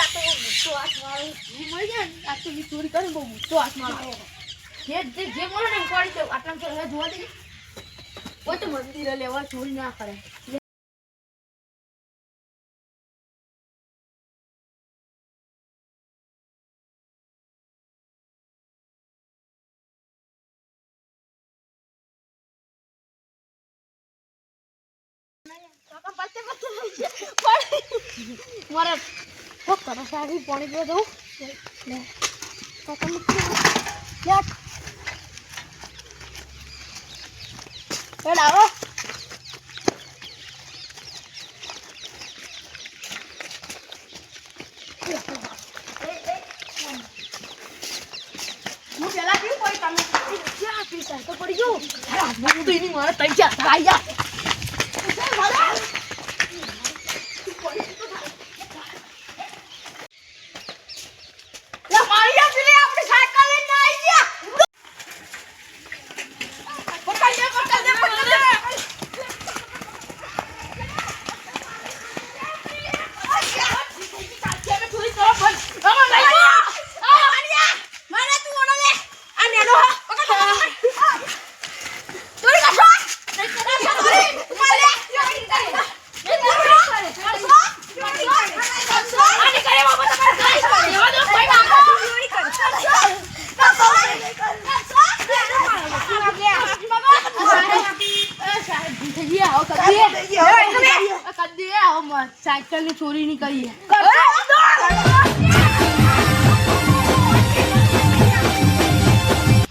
આ તો ગુસ્સો હાથ મળી જાય આ તો ઈ ચોરી કરીને બહુ મોટો હાથ જે જે જે બોલે ને એમ દઉં આટલા તો જોવા દે કોઈ તો મંદિરે લેવા ચોરી ના કરે. મારે કરો સારી પાણી પીવા દઉં. લે. કાકા મૂકી દે. લે. આ. હેડ આવો હું પેલા કેવું કોઈ તમે પડી ગયું. મારે તૈયાર થાય યાર લે મારિયા પેલી આપણે સાયકલ લઈને આવી ગયા પકડ દે પકડ દે પકડ દે સાયકલની ચોરી ની કરીએ